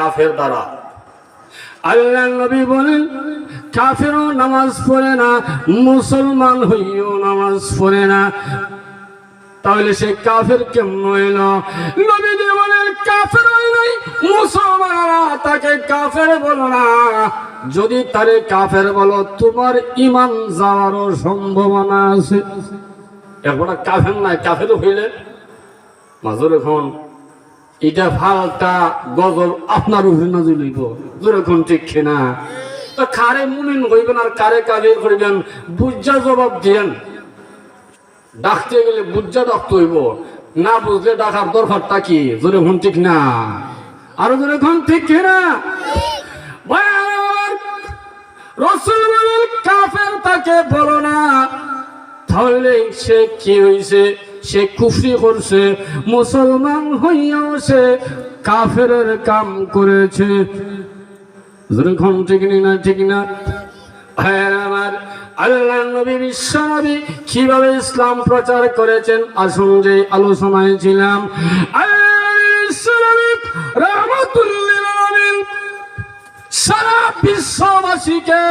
কাফের দ্বারা। আল্লাহ নবী বলেন কাফেরও নামাজ পড়ে না, মুসলমান হইও নামাজ পড়ে না। তাহলে সে কাফের কেমন বলেন, কাফের নাই তাকে কাফের বলো না। যদি তারে কাফের বলো, তোমার ইমান যাওয়ারও সম্ভাবনা আছে। এখন কাফের নাই কাফের হইলে। মাজুর এখন এটা ফালটা গজল আপনার উপরে নজর লইব। যেরকম ঠিক না তো কারে মুমিন হইবেন আর কারে কাবির করিবেন? বুঝা জবাব দিয়েন। ডাকতে গেলে বুঝা ডাকতে হইব না বুঝলে ডাকার দরকারটা কি? যেরকম ঠিক না? আরও যেরকম ঠিক না রসুল কাফের তাকে বলো না তাহলে সে কি হয়েছে সে কুফরি করছে, মুসলমান হইয়াও সে কাফের কাম করেছে। যেরকম ঠিক না ঠিক না? ভাইয়ের আমার আল্লাহ নবী বিশ্ব নবী কীভাবে ইসলাম প্রচার করেছেন? আসুন যে আলোচনায় ছিলাম। সারা বিশ্ববাসীকে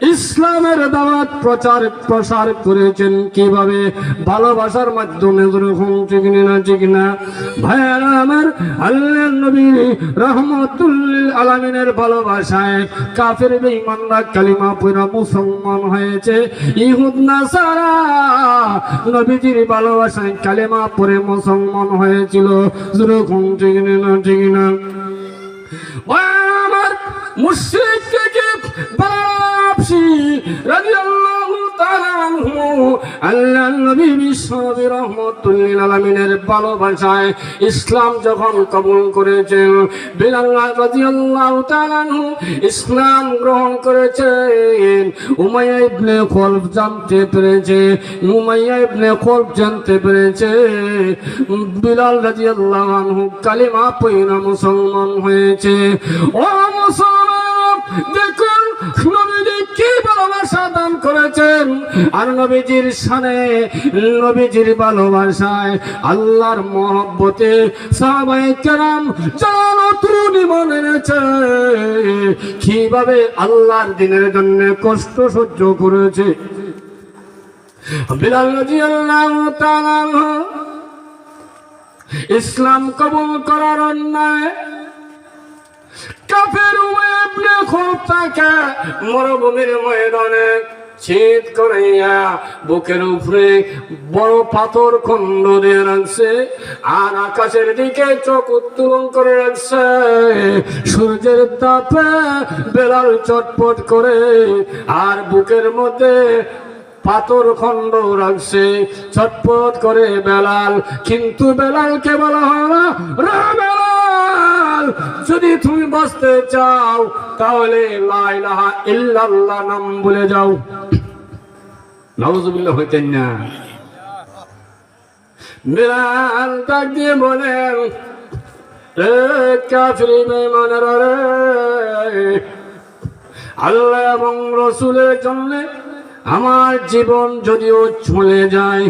ইসলামের দাওয়াত প্রচার, প্রসার করেছেন কীভাবে? ভালোবাসার মাধ্যমে যেরকম ঠিক না ঠিক না। ভাইয়ারা আমার আল্লাহ নবী রহমতুল্লিল আলমিনের ভালোবাসায় কাফের বেঈমানরা কালিমা পুরা মুসলমান হয়েছে। ইহুদ, নাসারা নবীজির ভালোবাসায় কালিমা পরে মুসলমান হয়েছিল। যেরকম ঠিক না ঠিক না। আমার মুশরিক থেকে বাপসি রাদিয়াল্লাহু তাআলা আনহু আল্লাহ নবী আলামিনের ভালোবাসায় ইসলাম যখন কবুল করেছেন, বিলাল রাদিয়াল্লাহু তাআলা আনহু ইসলাম গ্রহণ করেছেন, উমাইয়া ইবনে খলফ জানতে পেরেছে, উমাইয়া ইবনে খলফ জানতে পেরেছে, বিলাল রাদিয়াল্লাহু আনহু কালিমা পয়না মুসলমান হয়েছে। ও মুসলমান, দেখুন করেছেন। আর নবীজির সানে নবীজির ভালোবাসায় আল্লাহর মহব্বতে সাহাবায়ে কেরাম মনে এনেছে। কীভাবে আল্লাহর দিনের জন্য কষ্ট সহ্য করেছে? ইসলাম কবুল করার অন্যায়, কাফের উমাইবনে খুব তাকে মরুভূমির ময়দানে শীত করাইয়া বুকের উপরে বড় পাথর খণ্ড দিয়ে রাখছে, আর আকাশের দিকে চোখ উত্তোলন করে রাখছে। সূর্যের তাপে বেলাল চটপট করে, আর বুকের মধ্যে পাথর খণ্ড রাখছে। ছটপট করে বেলাল, কিন্তু বেলালকে বলা হয় না যদি তুমি বাঁচতে চাও তাহলে নাম বলে যাও। নাউজুবিল্লাহ হইতেন না। বেলাল ডাক দিয়ে বলেন কাফিরি বেঈমানেরা রে আল্লাহ এবং রসুলের জন্য আমার জীবন যদিও চলে যায়।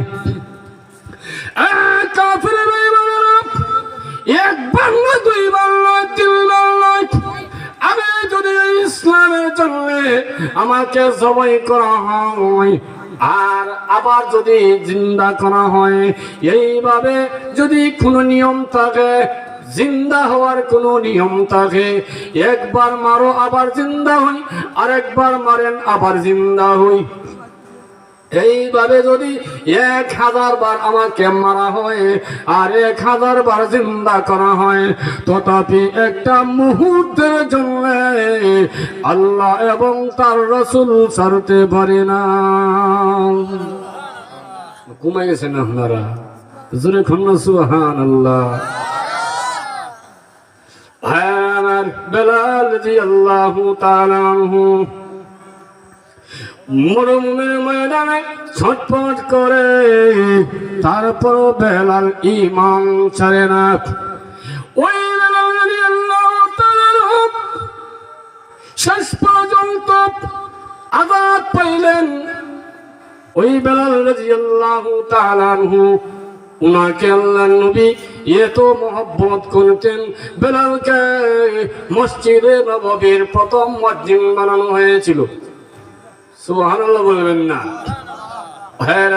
কাফির বেঈমানেরা, একবার নয় দুইবার নয় তিনবার নয় আমি যদি ইসলামের জন্য আমাকে জবাই করা হয়, আর আবার যদি জিন্দা করা হয়, এইভাবে যদি কোনো নিয়ম থাকে, জিন্দা হওয়ার কোনো নিয়ম থাকে, একবার মারো, আবার জিন্দা হই আর একবার মারেন, আবার জিন্দা হই। এইভাবে যদি এক হাজার বার আমাকে মারা হয় আর এক হাজার বার জিন্দা করা হয়, তথাপি একটা মুহূর্তের জন্য আল্লাহ এবং তার রসুল ছাড়তে পারে না। ঘুমাই গেছেন আপনারা? জোরে খন্ন সুহান আল্লাহ হ্যাঁ বেলাল জি আল্লাহ তালাহু মরুমের ময়দানে ছটপট করে তারপর বেলাল ইমান ছাড়ে না। ওই বেলাল তাআলা আনহু শেষ পর্যন্ত আজাদ পাইলেন। ওই বেলাল রাদিয়াল্লাহু তাআলা আনহু, উনাকে আল্লাহ নবী এত মহব্বত করতেন। বেলালকে মসজিদে নববীর প্রথম মসজিদ বানানো হয়েছিল। হ্যাঁ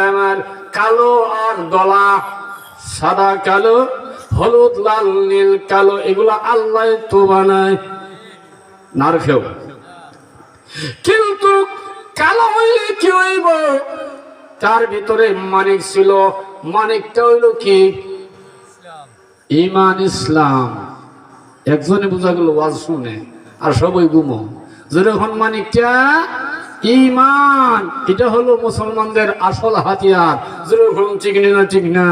কালো আর দলা সাদা, কালো, হলুদ, লাল, নীল, কালো, এগুলা আল্লাহ তো বানায়। নার খেও কিন্তু কালো হইলে কি হইব? তার ভিতরে মানিক ছিল। মানিকটা হইল কি? ইমান ইসলাম। একজনে বোঝা গেল ওয়াজ শুনে, আর সবই গুমো। যেরকম মানিকটা ইমান এটা হলো মুসলমানদের আসল হাতিয়ার। যখন ঠিক না ঠিক না।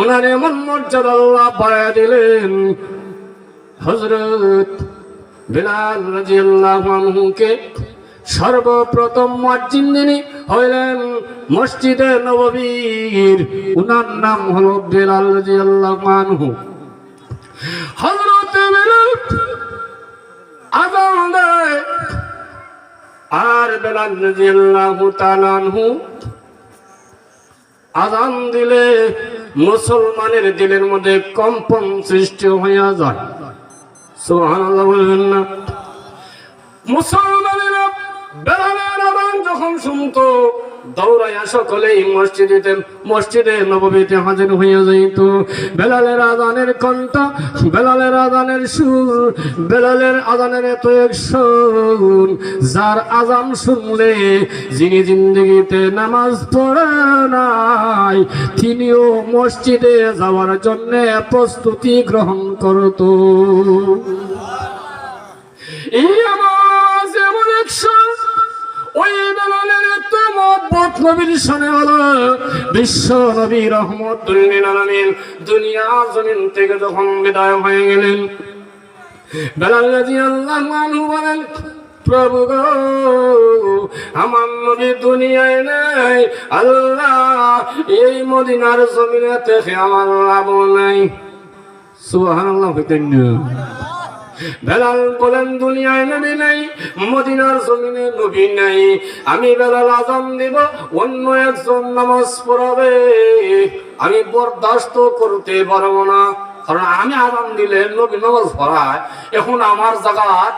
ওনার এমন মর্যাদা আল্লাহ বাড়ায় দিলেন হজরত বিলাল রাজিয়াল্লাহু আনহুকে সর্বপ্রথম মসজিদ যিনি হইলেন মসজিদে নববীর। উনার নাম হলো বেলাল রাজিয়াল্লাহু আনহু। বেলাল দেয়। আর আজান দিলে মুসলমানের দিলের মধ্যে কম্পন সৃষ্টি হইয়া যায়। সুবহানাল্লাহ বলবেন না। মুসলমানেরা বেলালের আজান যখন শুনতো দৌড়াইয়া সকলেই মসজিদে মসজিদে নববীতে হাজির হইয়া যাইত। বেলালের আজানের কণ্ঠ, বেলালের আজানের সুর, বেলালের আজানের এত এক সুর। যার আজান শুনলে যিনি জিন্দগিতে নামাজ পড়ে নাই, তিনিও মসজিদে যাওয়ার জন্য প্রস্তুতি গ্রহণ করত। এই আমার ওই বেলালের এত মহব্বত নবীর শোনে হলো বিশ্ব নবী রহমতুল্লিল আলামিন। দুনিয়া হয়ে গেলেন, বেলাল রাদিয়াল্লাহু আনহু বলেন, প্রভু গো, আমার নবী দুনিয়ায় নাই, আল্লাহ এই মদিনার জমিনে থেকে আমার লাভ নাই। সুবহানাল্লাহ, হইতেন বেলাল বলেন, দুনিয়ায় নবী নাই, মদিনার জমিনে নবী নাই। আমি বেলাল আজান দিব, অন্য একজন নামাজ পড়াবে। আমি বরদাস্ত করতে পারব না। কারণ আমি আজান দিলে নবী নামাজ পড়ায়। এখন আমার জায়গাত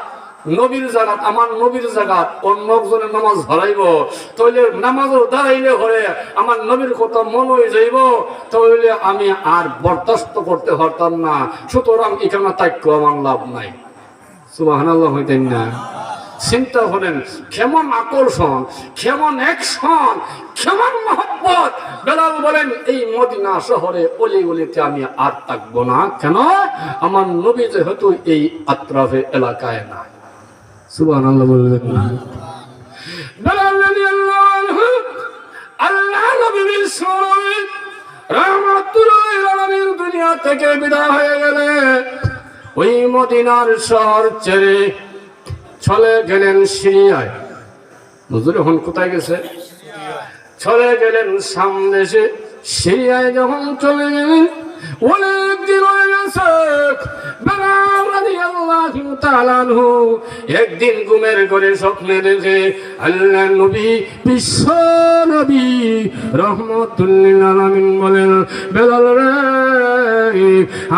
নবীর জায়গাত আমার নবীর জায়গাত অন্য একজনের নামাজ ধরাইব তাহলে নামাজও দাঁড়াইলে হলে আমার নবীর কথা মন হয়ে যাইব, তাহলে আমি আর বরদাস্ত করতে পারতাম না। সুতরাং এখানে তাক্য আমার লাভ নাই। সুবাহানাল্লাহ হইতেন না? চিন্তা করেন, কেমন আকর্ষণ, কেমন অ্যাকশন কেমন মহব্বত। বেলাল বলেন, এই মদিনা শহরে অলি গলিতে আমি আর থাকব না। কেন? আমার নবী যেহেতু এই আত্রাফে এলাকায় নাই। সুবহানাল্লাহ বললেন না বেলাল রাদিয়াল্লাহু আল্লাহ নবী বিশ্বনবী রাহমাতুল্লাহ দুনিয়া থেকে বিদায় হয়ে গেলে ওই মদিনার শহর ছেড়ে চলে গেলেন সিরিয়ায়। হুজুর এখন কোথায় গেছে? চলে গেলেন সামনে সিরিয়ায় যখন চলে গেলেন অনেক দিন হয়ে গেছে। একদিন ঘুমের ঘরে স্বপ্নে দেখে আল্লাহ নবী, বিশ্ব নবী রহমতুল্লিল আলামিন বলেন, বেলাল রে,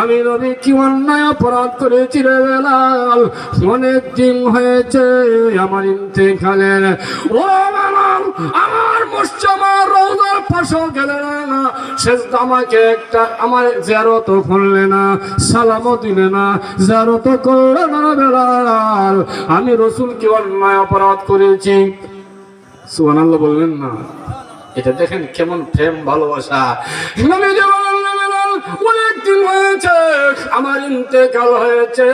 আমি নবী কি অন্যায় অপরাধ করেছি রে বেলাল? অনেক দিন হয়েছে আমার ইন্তেকালের। ও বেলাল আমার মুসলমান রওজার পাশে গেলে না শেষ আমাকে একটা, আমার জিয়ারত করলে না, সালামও দিলে না। করলে না বেলাল। আমি রসুল কি অন্যায় অপরাধ করেছি। সুবহানাল্লাহ বললেন না। এটা দেখেন কেমন প্রেম, ভালোবাসা। যে বলেন না বেলাল, অনেক দিন হয়েছে আমার ইন্তেকাল হয়েছে।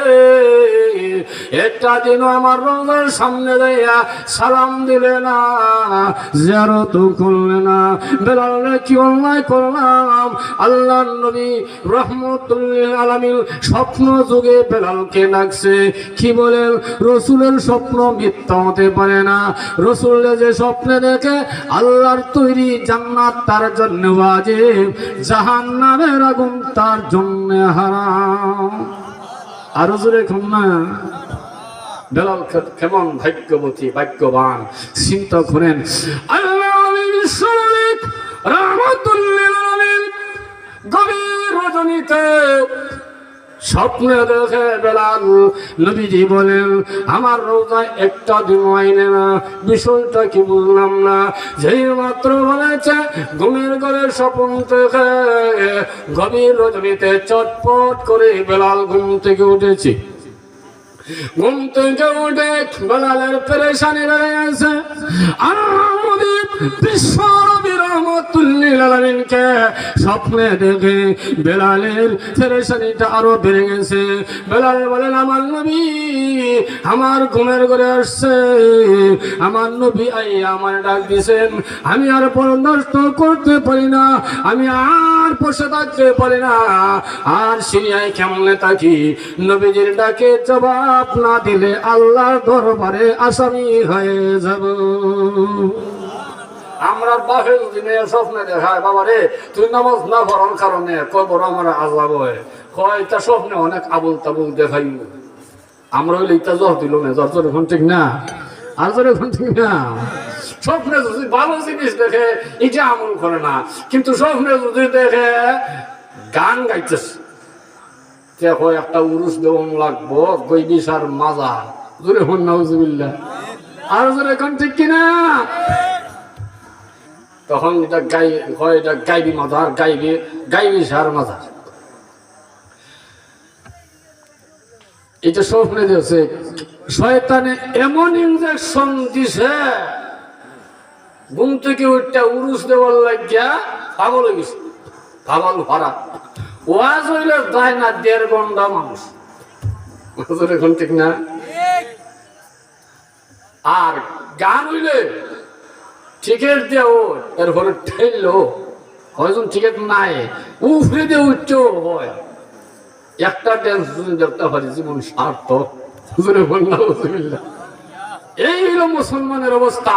একটা দিন আমার রোজার সামনে দেয়া সালাম দিলে না জিয়ারত করলে না। বেলালে কি অন্যায় করলাম? আল্লাহ নবী রহমতুল্লিল স্বপ্ন যুগে বেলালকে ডাকছে। কি বলেন? রসুলের স্বপ্ন মিথ্যা হতে পারে না। রসুল যে স্বপ্নে দেখে আল্লাহর তৈরি জান্নাত তার জন্য নামের আগুন তার জন্য হারাম। আরও জোরে না। বেলাল কেমন ভাগ্যবতী, ভাগ্যবান। চিন্তা করেন রহমতুল্লিল গভীর রজনীতে স্বপ্নে দেখে বেলাল নবীজি বলেন, আমার রোজায় একটা দিন আইনে না, বিষয়টা কি বুঝলাম না। যেই মাত্র বলেছে, ঘুমের ঘরে স্বপ্ন দেখে গভীর রজনীতে চটপট করে বেলাল ঘুম থেকে উঠেছি। ঘুম থেকে উঠে পেরেশানি স্বপ্নে দেখে বেলালের আরও বেড়ে গেছে। বেলাল বলেন, আমার নবী আমার ঘুমের ঘরে আসছে। আমার নবী আই আমার ডাক দিয়েছেন। আমি আর নষ্ট করতে পারি না। আমি আর বসে থাকতে পারি না। আর সিরিয়ায় কেমনে থাকি? নবীজির ডাকে জবাব না দিলে আল্লাহর দরবারে আসামি হয়ে যাব। আমরা বাপের দিনে স্বপ্নে দেখায়। বাবা রে তুই নামাজ না পড়ার কারণে কবর আমার আজাব হয়। কয় স্বপ্নে অনেক আবুল তাবুল দেখাই। আমরা হইলে ইটা এখন ঠিক না? আর না? স্বপ্নে যদি ভালো জিনিস দেখে আমল করে না। কিন্তু স্বপ্নে যদি দেখে, গান গাইতেছে। দেখো, একটা উরুস লাগবো গৈবিসার মাজা। জোরে আর জোরে এখন ঠিক কিনা? তখন এটা গাই, হয় এটা গাইবি গাইবি গাইবি সার এটা দিয়েছে, শয়তানে এমন ইঞ্জেকশন দিছে, ঘুম থেকে উঠটা উরুস দেওয়ার লাগিয়া পাগল গেছে। পাগল ভরা ওয়াজ হইলে যায় না, দেড় ঘণ্টা মানুষ। এখন ঠিক না? আর গান হইলে টিকিট দেও ঠেললো। হয়জন টিকিট নাই, উফরে দিয়ে উঠছো, হয়। একটা ড্যান্স দেখতে পারি, জীবন সার্থক। এই মুসলমানের অবস্থা।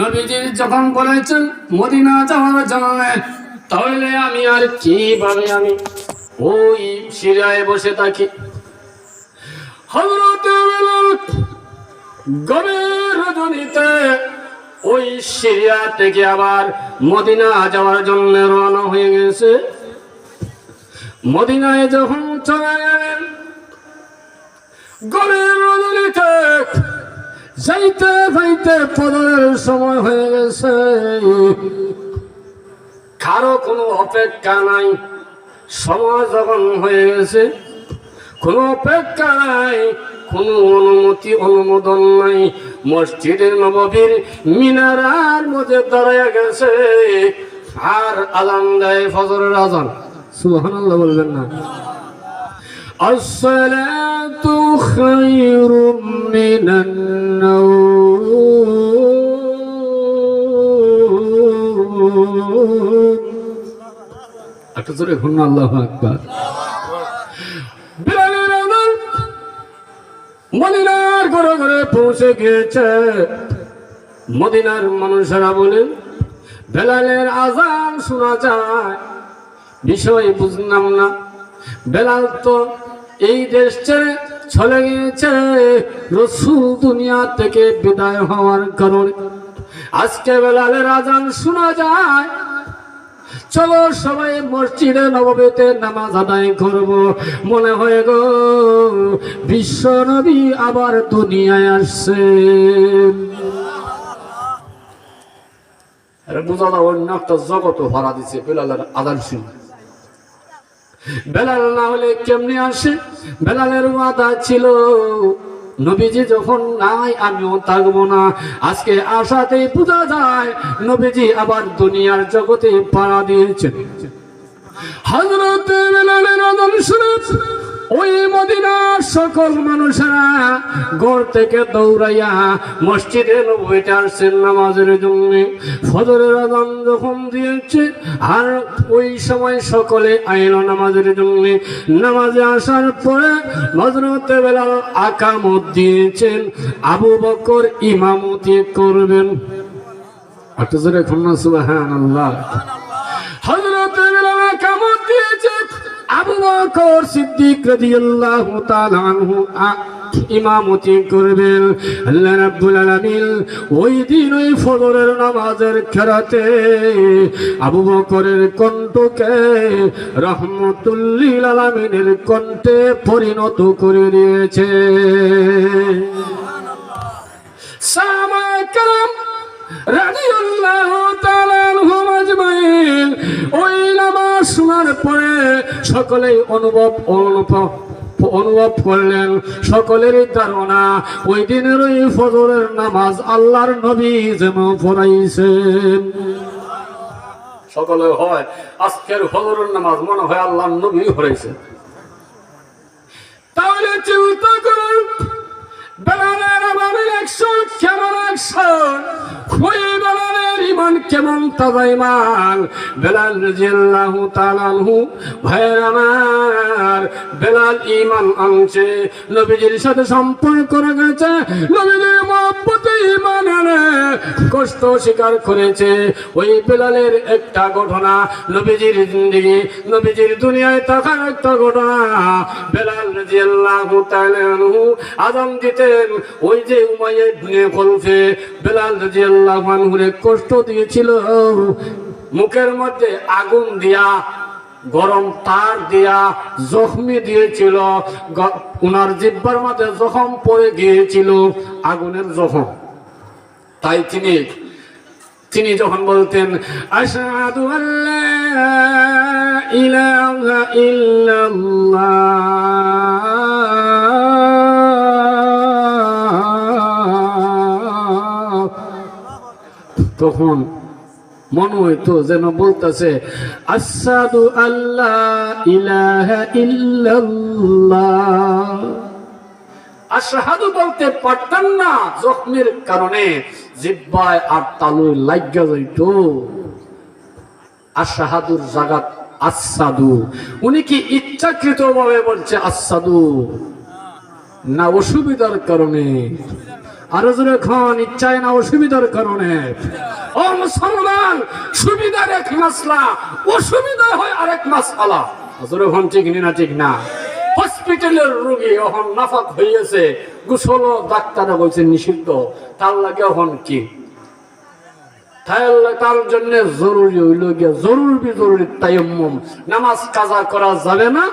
নবীজি যখন বলেছেন, মদিনা যাওয়ার জন্য, তাহলে আমি আর কীভাবে আমি ওই সিরিয়ায় বসে থাকি? হযরত বেলাল গভীর রজনীতে ওই সিরিয়া থেকে আবার মদিনা যাওয়ার জন্য রওনা হয়ে গেছে। মদিনায় যখন চলে গেলেন, গভীর রজনীতে যাইতে যাইতে পদরের সময় হয়ে গেছে। কারও কোনো অপেক্ষা নাই। সময় যখন হয়ে গেছে, কোনো অপেক্ষা নাই, কোনো অনুমতি অনুমোদন নাই। মসজিদের নববীর মিনারার মধ্যে দাঁড়ায় গেছে। আর আজান দেয় ফজরের আজান। সুবহানাল্লাহ বলবেন না। الصلاة خير من النوم একটা জোরে ঘুরনা আল্লাহ আকবার বিলালের আজান মদিনার ঘরে ঘরে পৌঁছে গিয়েছে মদিনার মানুষেরা বলেন বেলালের আজান শোনা যায় বিষয় বুঝলাম না বেলাল তো এই দেশ ছেড়ে চলে গিয়েছে। রসুল দুনিয়া থেকে বিদায় হওয়ার কারণে। আজকে বেলালে রাজান শোনা যায়। চলো সবাই মসজিদে নবমীতে নামাজ আদায় করব। মনে হয় গো, বিশ্ব নবী আবার দুনিয়ায় আসছে। বোঝা অন্য একটা জগৎ ভাড়া দিছে বেলালের আদান শুনে। বেলাল না হলে কেমনি আসে? বেলালের ওয়াদা ছিল, নবীজি যখন নাই, আমিও থাকব না। আজকে আশাতেই পূজা যায়, নবীজি আবার দুনিয়ার জগতে পাড়া দিয়েছেন। হজরত বেলালের আদম শুনে ওই মদিনার সকল মানুষেরা ঘর থেকে দৌড়াইয়া মসজিদে আসছেন নামাজের জন্য। ফজরের আদান যখন দিয়েছে, আর ওই সময় সকলে আইল নামাজের জন্য। নামাজে আসার পরে হজরতে বেলাল আকামত দিয়েছেন, আবু বকর ইমামতি করবেন। একটু জোরে খুলনা সুবাহান আল্লাহ বকর সিদ্দিক রাদিয়াল্লাহু তাআলা আনহু ইমামতি করবেন। আল্লাহ রাব্বুল আলামিন ওই দিন ওই ফজরের নামাজের খেরাতে আবু বকরের কণ্ঠকে রহমতুল্লিল আলামিনের কণ্ঠে পরিণত করে দিয়েছে। সামাকাম রাদিয়াল্লাহু পরে সকলেই অনুভব অনুভব অনুভব করলেন। সকলেরই ধারণা, ওই দিনের ওই ফজরের নামাজ আল্লাহর নবী যেন পড়াইছেন সকলে হয়, আজকের ফজরের নামাজ মনে হয় আল্লাহর নবী পড়াইছে। তাহলে চিন্তা করুন, বেলালের একশো কেমন বেলালের ইমান কেমন বেলাল রাজিয়াল্লাহু আমার, বেলাল ইমান আনছে। নবীজির সাথে সম্পর্ক নবীজির মহব্বতে ইমান আনে, কষ্ট স্বীকার করেছে। ওই বেলালের একটা ঘটনা নবীজির জিন্দিগি, নবীজির দুনিয়ায় থাকার একটা ঘটনা। বেলাল রাদিয়াল্লাহু তাআলা আনহু আদম দিতেন, ওই যে উমাইয়া ইবনে খলফে বেলাল রাদিয়াল্লাহু আনহুরে কষ্ট দিয়েছিল। মুখের মধ্যে আগুন দিয়া, গরম তার দিয়া জখমি দিয়েছিল। উনার জিব্বার মধ্যে জখম পড়ে গিয়েছিল, আগুনের জখম। তাই তিনি তিনি যখন বলতেন, আশহাদু আল্লাহ ইলাহা ইল্লাল্লাহ তখন মনে হইতো যেন বলতেছে আসাদু আল্লাহ ইলাহা ইল্লাল্লাহ। আশহাদু বলতে পারতাম না জখমের কারণে, জিব্বায় আর তালু লাগিয়া যাইত। আশহাদুর জাগাত আসাদু উনি কি ইচ্ছাকৃত ভাবে বলছে আসাদু না, অসুবিধার কারণে। আরও জোরে ইচ্ছায় না অসুবিধার কারণে। ও মুসলমান, সুবিধার এক মাসলা অসুবিধা হয় আরেক মাসলা। জোরে খান ঠিক না ঠিক না? হসপিটালের রোগী এখন নাফাক হইয়াছে গোসল ডাক্তাররা বলছে নিষিদ্ধ। তার লাগে এখন কি? তার জন্য জরুরি হইল গিয়া, জরুরি জরুরি তাইম্মম নামাজ কাজা করা যাবে না,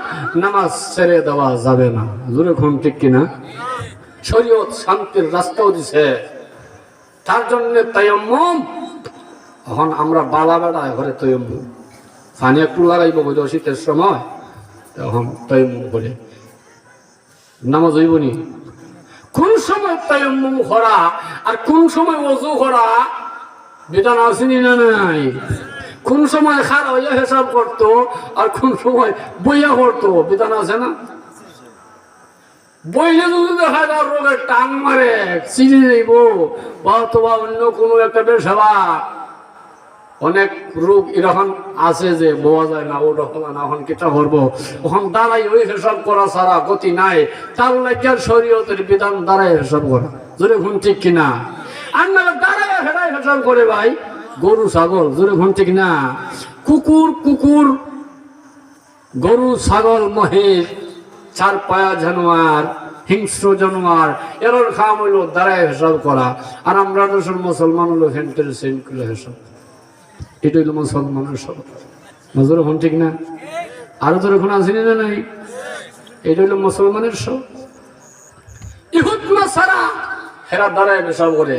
নামাজ ছেড়ে দেওয়া যাবে না। জোরে খুন ঠিক কিনা? শরীয়ত শান্তির রাস্তাও দিছে। তার জন্য তাইম্মম এখন আমরা বালা বেড়া ঘরে তৈম্মম পানি একটু লাগাইব বলে শীতের সময়। তখন তৈম্মম করে। নামাজ হইবনি কোন সময় তৈম্মম করা আর কোন সময় ওযু করা? বিধান আসেনি না নাই? কোন সময় খার হইয়া হিসাব করতো আর কোন সময় বইয়া করতো বিধান আছে না? বইলে যদি দেখা যায় টান মারে অন্য কোনো একটা অনেক রোগ আছে যে না এখন কিটা করব? ওখান দাঁড়াই ওই করা ছাড়া গতি নাই। তার বিধান দাঁড়াই হিসাব করা। জোরে ঘুম ঠিক কিনা আর দাঁড়াই হিসাব করে ভাই, গরু, ছাগল, জোরে ঘুম ঠিক না? কুকুর কুকুর, গরু, ছাগল, মহিষ চার পায়া জানোয়ার, হিংস্র জানোয়ার এর খাম হইল দাঁড়ায় হিসাব করা। আর আমরা দেশের মুসলমান হলো হেন্টের সেন্ট করে হিসাব। এটা হইল মুসলমানের সব। নজর এখন ঠিক না? আরও তোর এখন আসেনি না নাই? এটা হইল মুসলমানের সব। ইহুদ সারা হেরা দাঁড়ায় হিসাব করে।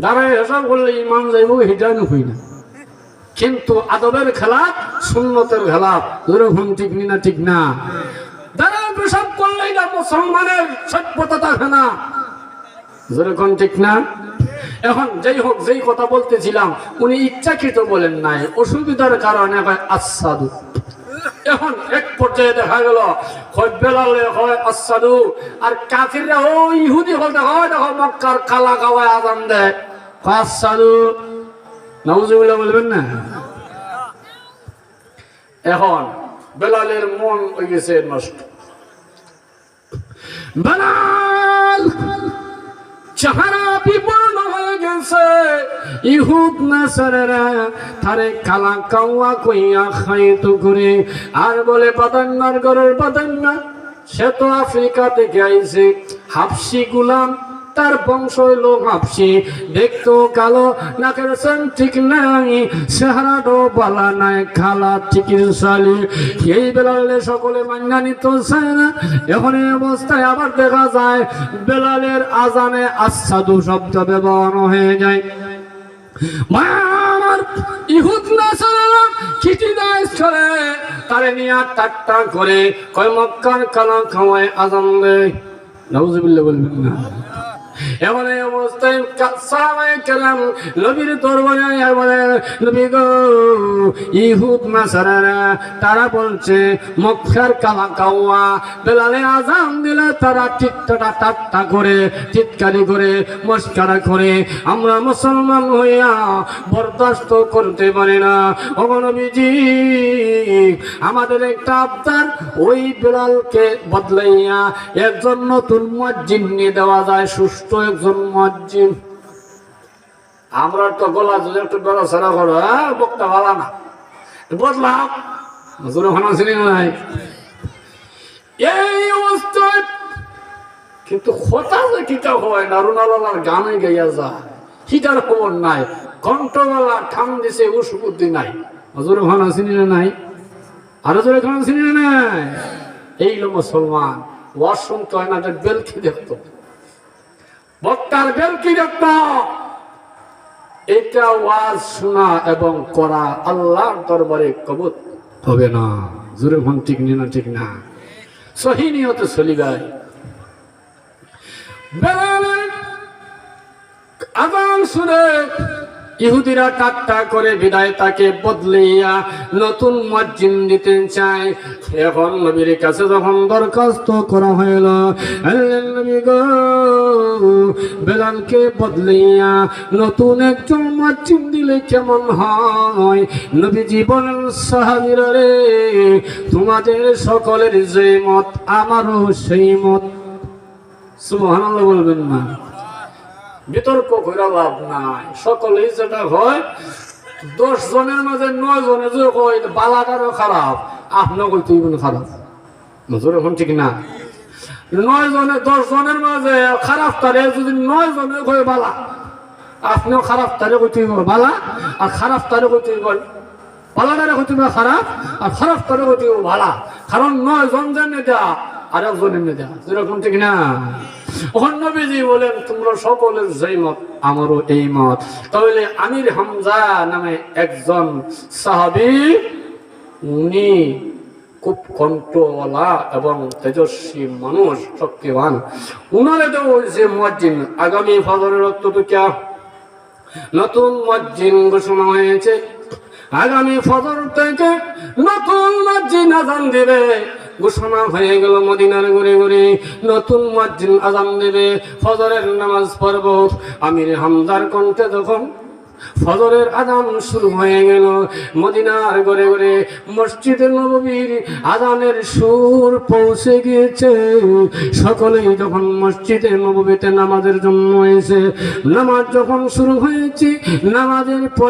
দাঁড়ায় হিসাব করলে ইমান যাইব, হিটানো হই না। কিন্তু আদবের খেলা সুন্নতের খেলা যেরকম ঠিক না ঠিক না? এটা মুসলমানের সভ্যতা থাকে না যেরকম ঠিক না? এখন যাই হোক, যেই কথা বলতেছিলাম, উনি ইচ্ছাকৃত বলেন নাই। অসুবিধার কারণে হয় আসাদু। এখন এক পর্যায়ে দেখা গেল বেলালে হয় আসাদু। আর কাফিররা ও ইহুদি হল, দেখো দেখো, মক্কার কালা গাওয়ায় আজান দেয়। আসাদু, নাউজুবিল্লাহ বলবেন না? এখন বেলালের মন হয়ে গেছে নষ্ট। বেলাল। চেহারা বিপন্ন হয়ে গেছে। ইহুদ নাসারেরা তারে কালা কাওয়া কইয়া খাইত করে আর বলে পাতান্নার ঘরের পাতান্না সে তো আফ্রিকা থেকে আইছে। হাফসি গুলাম তার বংশ হইল হাফসি দেখতো কালো নাকের সেন ঠিক নাই চেহারাটো বালা নাই, খালা চিকিৎসালি এই বেলালে সকলে মান্না নিত না এখন অবস্থায় আবার দেখা যায়, বেলালের আজানে আচ্ছাদু শব্দ ব্যবহার হয়ে যায়। ইহুদ টাট্টা করে, কয় আজান দেয়। নাউজুবিল্লাহ বলবেন না। এমন অবস্থায় সাহাবায়ে কেরাম নবীর দরবারে আয়া বলে নবী গো, ইহুদ নাসারারা, তারা বলছে, মক্কার কালা কাওয়া বেলালে আজান দিলে তারা টিকটাটা টাট্টা করে চিৎকারি করে, মস্কারা করে, আমরা মুসলমান হইয়া বরদাস্ত করতে পারি না। অগণবীজি আমাদের একটা আবদার, ওই বেলালকে বদলাইয়া একজন নতুন মসজিদ নিয়ে দেওয়া যায় সুস্থ একজন মসজিদ। আমরা তো গলা যদি একটু বেড়াছাড়া করো হ্যাঁ বক্তা ভালো না। বদলাম হুজুরে ছিলি নাই? এই কিন্তু কথা যে কিতা হয় না রুনালার গানে গাইয়া যায় হিটার খবর নাই। কণ্ঠওয়ালা ঠান দিছে উসুবুদ্ধি নাই। হজুরে ভালো চিনি না নাই? আরও জোরে খান চিনি না নাই? এই হলো মুসলমান। ওয়াজ শুনতে হয় এটা দেখতো। বক্তার বেলকি দেখতো? এটা ওয়াজ শোনা এবং করা আল্লাহ দরবারে কবুত হবে না। জোরে ভন ঠিক না ঠিক না। সহি নিহত চলিবাই আদান শুনে ইহুদিরা টাট্টা করে বিদায় তাকে বদলিয়া নতুন মসজিদ দিতে চায়। এখন নবীর কাছে যখন দরখাস্ত করা হইল নবী বেলালকে বদলিয়া নতুন একজন মসজিদ দিলে কেমন হয়? নবীজি বলেন, সাহাবিরা রে, তোমাদের সকলের যে মত, আমারও সেই মত। সুবহানাল্লাহ বলবেন না। বিতর্ক করে লাভ নাই। সকলেই যেটা হয়, দশ জনের মাঝে নয় জনে বালাটারও খারাপ, আপনার কই তুই খারাপ। নজর এখন ঠিক না। নয় জনে, দশ জনের মাঝে খারাপ তারে যদি নয় জনে কয়, বালা, আপনিও খারাপ তারে কই তুই বালা, আর খারাপ তারে কই তুই বল বালাটারে কই তুমি খারাপ, আর খারাপ তারে কই তুই ভালা কারণ নয় জন জানে দেয়া আর একজন এমনি দেয়া। যেরকম ঠিক না। নবীজি বলেন, তোমরা সকলের যেই মত, আমারও এই মত। তাহলে আমির হামজা নামে একজন সাহাবি, উনি খুব কণ্ঠওয়ালা এবং তেজস্বী মানুষ শক্তিবান উনারে তো যে মসজিদ আগামী ফজরের রক্ত তো নতুন মসজিদ ঘোষণা হয়েছে। আগামী ফজর থেকে নতুন মসজিদ আজান দিবে। ঘোষণা হয়ে গেল মদিনার ঘুরে ঘুরে। নতুন মসজিদ আজান দেবে, ফজরের নামাজ পড়ব। আমির হামদার কণ্ঠে যখন ফজরের আজান শুরু হয়ে গেল, মদিনার গড়ে গড়ে মসজিদের নববীর আজানের সুর পৌঁছে গিয়েছে। সকলেই যখন মসজিদে নববীতে নামাজের জন্য এসে, নামাজ যখন শুরু হয়েছে, নামাজের পরে